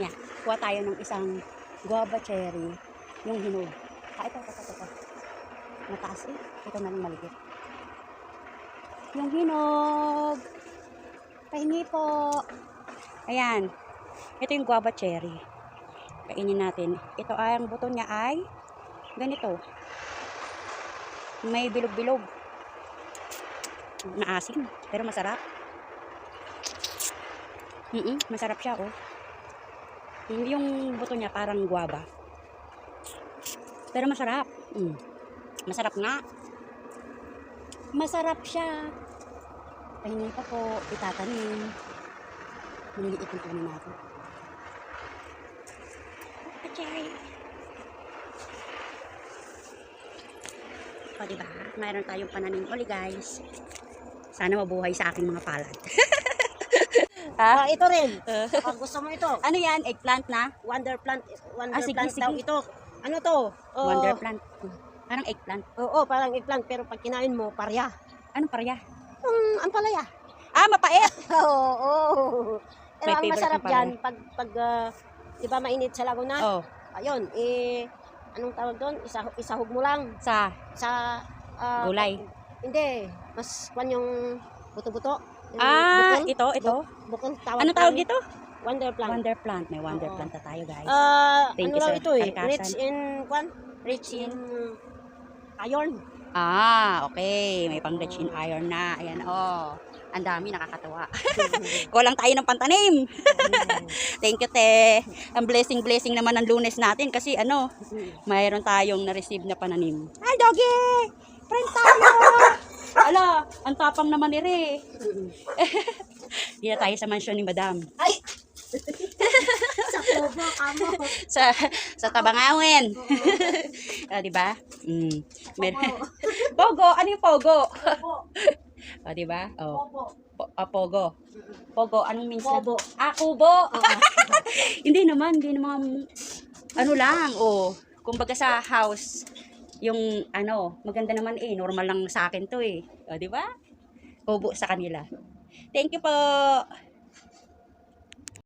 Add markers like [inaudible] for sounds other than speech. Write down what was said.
Yan. Kuha tayo ng isang guava cherry. Yung hinog. Ah, ito, ito, ito, ito. Mataas eh. Ito na lang maligit. Yung hinog. Pahingi po. Ayan. Ito yung guava cherry. Kainin natin. Ito ay, ang buto niya ay ganito. May bilog-bilog. Maasim. Pero masarap. Mm masarap siya, oh. Yung, yung buto niya parang guava. Pero masarap. Mm. Masarap nga. Masarap siya. Pahingi pa po. Itatanim. Maliliit yung kunin natin. Cherry. O, diba? Mayroon tayong pananim uli, guys. Sana mabuhay sa aking mga palad. [laughs] Ah, ito rin. [laughs] Uh, Pag gusto mo ito, ano yan? Eggplant na? wonder plant, wonder Ah, sige, plant daw sige. ito. Ano to? Oh, Wonder plant. Parang eggplant. Oo, parang eggplant pero pag kinain mo, parya. Anong parya? Yung ampalaya. Ah, mapait! [laughs] Oo, oo. Pero May ang masarap dyan, pag, pag ah, di ba mainit sa Laguna? Oh, Ayun, eh, anong tawag doon? Isa, isahog mo lang sa sa... ah, gulay. Hindi, mas kwan yung buto-buto. Ah, bukong, ito, ito. bukong tawag Ano tawag dito? Wonder plant. Wonder plant. May wonder Oo. plant na tayo, guys. Ah, Thank ano you, lang sir. ito eh, Kalikasan. rich in, kwan? Rich in iron. Ah, okay. May pang rich in iron na. Ayan, oh. Ang dami, nakakatawa. [laughs] [laughs] Kulang tayo ng pantanim. [laughs] Thank you, te. Ang blessing-blessing naman ng lunes natin kasi ano, mayroon tayong na-receive na pananim. Hi, doggy! Ala, ang tapang naman ni Re. Dito tayo sa mansyon ni Madam. Ay! [laughs] sa pobo kamo. Sa sa Tabangawin. [laughs] ah, di ba? Mm. Mer- [laughs] Pogo, ano yung Pogo? Pobo. Ah, di ba? Oh, Pobo. po- ah, Pogo. Pogo, anong means na- Pobo. Ah, kubo. hindi naman, hindi naman ano lang, oh. Kumbaga sa house, yung ano, maganda naman eh, normal lang sa akin to eh. O, di ba? Kubo sa kanila. Thank you po.